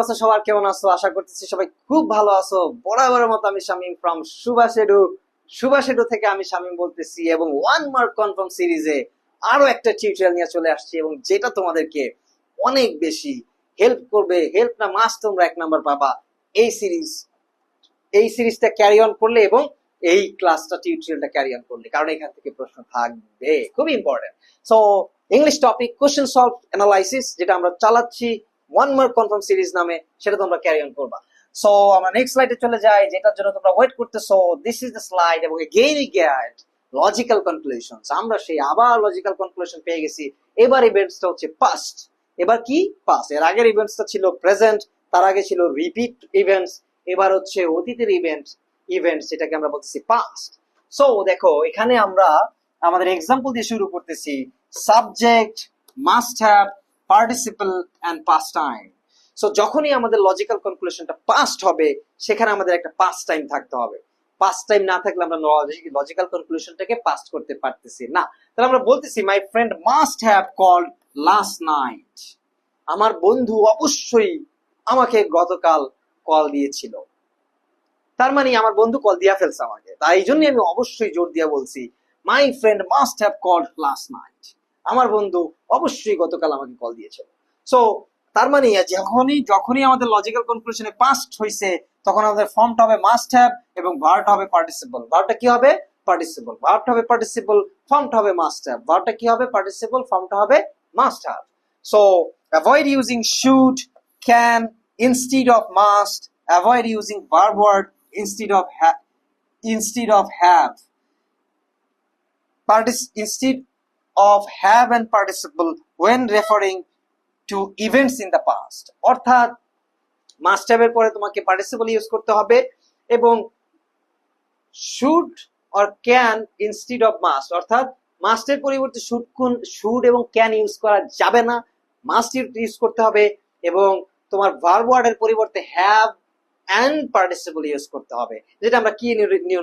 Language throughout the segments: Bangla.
আছো সবার? কেমন আছো? আশা করতেছি সবাই খুব ভালো আছো। বরাবরের মতো আমি শামিম ফ্রম সুভাষেডু সুভাষেডু থেকে আমি শামিম বলতেছি এবং ওয়ান মার্ক কনফার্ম সিরিজে আরও একটা টিউটোরিয়াল নিয়ে চলে আসছি এবং যেটা তোমাদেরকে অনেক বেশি হেল্প করবে হেল্প না মাস তোমরা এক নাম্বার পাবা। এই সিরিজ এই সিরিজটা ক্যারি অন করলে এবং এই ক্লাসটা টিউটোরিয়ালটা ক্যারি অন করলে, কারণ এখান থেকে প্রশ্ন থাকবে। খুব important so English topic question solve analysis যেটা আমরা চালাচ্ছি ওয়ান মার্ক কনফার্ম সিরিজ নামে, সেটা তোমরা ক্যারি অন করবা। সো আমরা নেক্সট স্লাইডে চলে যাই, যেটার জন্য তোমরা ওয়েট করতেছো। দিস ইজ দ্য স্লাইড এবং এগেইন গেট লজিক্যাল কনক্লুশনস আমরা সেই আবার লজিক্যাল কনক্লুশন পেয়ে গেছি। এবার ইভেন্টসটা হচ্ছে পাস্ট এবার কি? পাস্ট এর আগের ইভেন্টসটা ছিল প্রেজেন্ট তার আগে ছিল রিপিট ইভেন্টস এবার হচ্ছে অতীতের ইভেন্ট ইভেন্টস যেটাকে আমরা বলতেছি পাস্ট সো দেখো, এখানে আমরা আমাদের এক্সাম্পল দিয়ে শুরু করতেছি। Subject must have participle and past time so যখনই আমাদের লজিক্যাল কনক্লুশনটা পাস্ট হবে, সেখানে আমাদের একটা পাস্ট টাইম থাকতে হবে। পাস্ট টাইম না থাকলে আমরা লজিক্যাল কনক্লুশনটাকে পাস্ট করতে পারতেছি না। তাহলে আমরা বলতেছি my friend must have called last night আমার বন্ধু অবশ্যই আমাকে গতকাল কল দিয়েছিল। তার মানে আমার বন্ধু কল দিয়া ফেলছে আমাকে। তাই জন্যই আমি অবশ্যই জোর দিয়া বলছি my friend must have called last night আমার বন্ধু অবশ্যই গতকাল আমাকে কল দিয়েছিল সো তার মানে যখনই যখনই আমাদের লজিক্যাল কনক্লুশনে পাস্ট হয়েছে তখন আমাদের ফর্মটা হবে মাস্ট হ্যাভ এবং ভার্বটা হবে পার্টিসিপল ভার্বটা কি হবে? পার্টিসিপল ভার্বটা হবে পার্টিসিপল ফর্মটা হবে মাস্ট হ্যাভ ভার্বটা কি হবে? পার্টিসিপল ফর্মটা হবে must have so avoid using should can instead of must avoid using verb word instead of ha- instead of have Partic- instead of have and participle when referring to events in the past. অর্থাৎ মাস্ট হ্যাভ পরে তোমাকে পার্টিসিপল ইউজ করতে হবে এবং should or can instead of must অর্থাৎ মাস্টের পরিবর্তে শুড কোন শুড এবং ক্যান ইউজ করা যাবে না। মাস্ট ইউজ করতে হবে এবং তোমার ভার্ব ওয়ার্ডের পরিবর্তে হ্যাভ অ্যান্ড পার্টিসিপল ইউজ করতে হবে। যেটা আমরা কি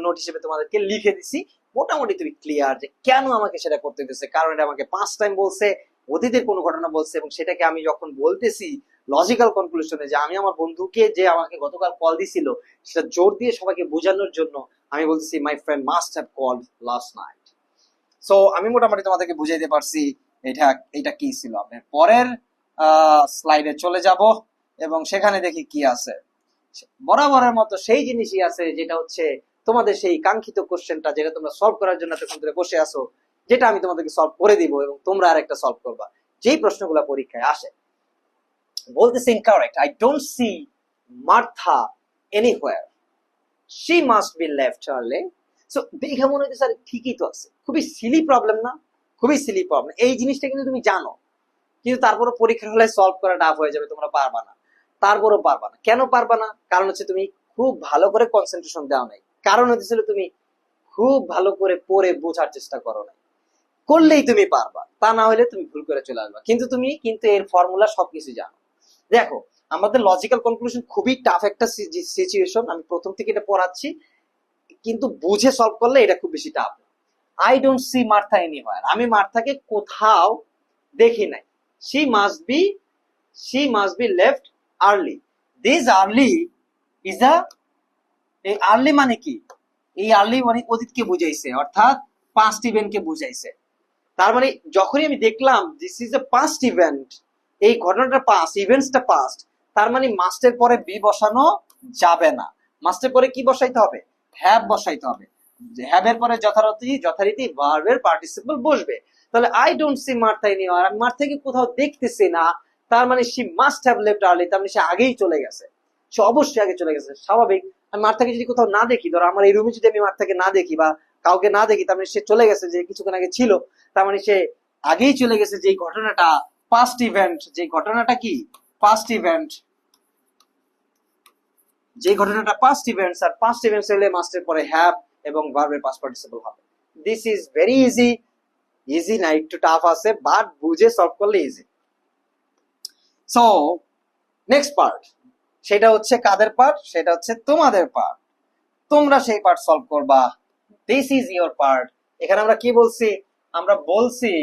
নোট হিসেবে তোমাদেরকে লিখে দিছি, মোটামুটি তুমি ক্লিয়ার যে কেন আমাকে সেটা করতে দিচ্ছে কারণ এটা আমাকে পাঁচ টাইম বলছে, অতীতের কোনো ঘটনা বলছে, এবং সেটাকে আমি যখন বলতেছি লজিক্যাল কনক্লুশনে যে আমি আমার বন্ধুকে যে আমাকে গতকাল কল দিছিল, সেটা জোর দিয়ে সবাইকে বোঝানোর জন্য আমি বলতেছি my friend must have call last night so আমি মোটামুটি তোমাদেরকে বুঝাইতে পারছি, এটা এটা কি ছিল। আমি পরের স্লাইডে চলে যাব, এবং সেখানে দেখি কি আছে। বরাবরের মতো সেই জিনিসই আছে যেটা হচ্ছে তোমাদের সেই কাঙ্ক্ষিত কোশ্চেনটা যেটা তোমরা সলভ করার জন্য এতক্ষণ ধরে বসে আসো যেটা আমি তোমাদেরকে সলভ করে দিব এবং তোমরা আর একটা সলভ করবা। যেই প্রশ্নগুলো পরীক্ষায় আসে। বলতেছে incorrect I don't see Martha anywhere she must be left early so দেখে মনে হচ্ছে স্যার ঠিকই তো আছে। খুবই সিলি প্রবলেম না? খুবই সিলি প্রবলেম এই জিনিসটা কিন্তু তুমি জানো। কিন্তু তারপরে পরীক্ষার হলে সলভ করা ডাফ হয়ে যাবে, তোমরা পারবা না। তারপরও পারবা না। কেন পারবা না? কারণ হচ্ছে তুমি খুব ভালো করে কনসেন্ট্রেশন দেওয়া নাই। কারণ হচ্ছিল তুমি খুব ভালো করে পড়ে বোঝার চেষ্টা করো না করলেই তুমি পারবা, তা না হলে তুমি ভুল করে চলে আসবা। কিন্তু তুমি কিন্তু এর ফর্মুলা সবকিছু জানো। দেখো, আমাদের লজিক্যাল কনক্লুশন খুবই টাফ একটা সিচুয়েশন আমি প্রথম থেকে এটা পড়াচ্ছি। কিন্তু বুঝে সলভ করলে এটা খুব বেশি tough I don't see Martha anywhere আমি মার্থাকে কোথাও দেখি নাই। She must be she must be left early this early is a এই আর্লি মানে কি? এই আর্লি মানে অতীতকে বুঝাইছে, অর্থাৎ পাস্ট ইভেন্টকে বুঝাইছে। তার মানে যখনই আমি দেখলাম this is a past event এই ঘটনাটা পাস্ট ইভেন্টসটা পাস্ট তার মানে মাস্টের পরে বি বসানো যাবে না। মাস্টের পরে কি বসাইতে হবে? হ্যাভ বসাইতে হবে। হ্যাভের পরে যথারীতি যথারীতি ভার্বের পার্টিসিপল বসবে। তাহলে I don't see Martha anywhere আমি মার্থাকে কোথাও দেখতেছি না তার মানে she must have left early তার মানে সে আগেই চলে গেছে। সে অবশ্যই আগে চলে গেছে, স্বাভাবিক। আমি মার্থাকে যদি কোথাও না দেখি, ধরো আমার এই রুমে যদি আমি মার্থাকে না দেখি বা কাউকে না দেখি, তার মানে সে চলে গেছে যে কিছুক্ষণ আগে ছিল, তার মানে সে আগেই চলে গেছে যে ঘটনাটা পাস্ট ইভেন্ট যে ঘটনাটা কি? পাস্ট ইভেন্ট যে ঘটনাটা পাস্ট ইভেন্টস আর পাস্ট ইভেন্টস হলে মাস্টের পরে হ্যাভ এবং ভার্বের পাস্ট পার্টিসিপল হবে। This is very easy easy না একটু টাফ আছে বাট বুঝে সলভ করলে ইজি সো নেক্সট পার্ট সেটা হচ্ছে কাদের পার্ট সেটা হচ্ছে তোমাদের পার্ট তোমরা সেই পার্ট সলভ করবা। দিস ইজ পার্ট এখানে আমরা কি বলছি? আমরা বলছি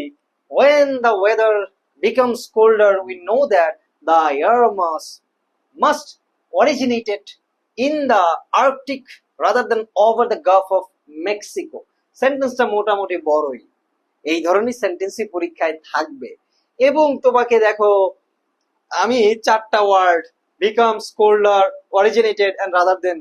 that the must must originated in the Arctic rather than over the Gulf of. সেন্টেন্সটা মোটামুটি বড়ই। এই ধরনের সেন্টেন্সই পরীক্ষায় থাকবে। এবং তোমাকে দেখো আমি চারটা word becomes colder originated and rather than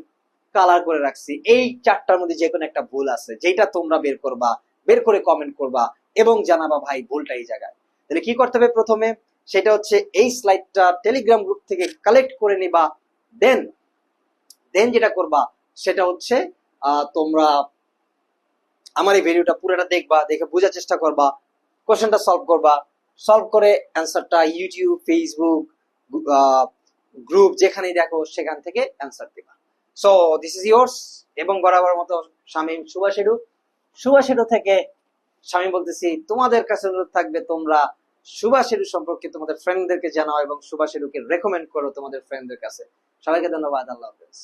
colour করে রাখছি। এই চারটার মধ্যে যে কোনো একটা ভুল আছে যেটা তোমরা বের করবা, বের করে কমেন্ট করবা এবং জানাবা, ভাই, ভুলটা এই জায়গায়। তাহলে কি করতে হবে প্রথমে? সেটা হচ্ছে এই স্লাইডটা টেলিগ্রাম গ্রুপ থেকে কালেক্ট করে নিবা। দেন দেন যেটা করবা, সেটা হচ্ছে তোমরা আমার এই ভিডিওটা পুরোটা দেখবা, দেখে বোঝার চেষ্টা করবা কোশ্চেনটা সলভ করবা। সলভ করে অ্যান্সারটা ইউটিউব ফেসবুক গ্রুপ যেখানেই দেখো সেখান থেকে অ্যান্সার দিবা। সো দিস ইজ ইয়োর্স এবং বরাবর মতো শামীম সুভাষেডু সুভাষেডু থেকে শামীম বলতেছি, তোমাদের কাছে অনুরোধ থাকবে তোমরা সুভাষেডু সম্পর্কে তোমাদের ফ্রেন্ডদেরকে জানাও এবং সুভাষেডুকে রেকমেন্ড করো তোমাদের ফ্রেন্ডদের কাছে। সবাইকে ধন্যবাদ, আল্লাহ হাফেজ।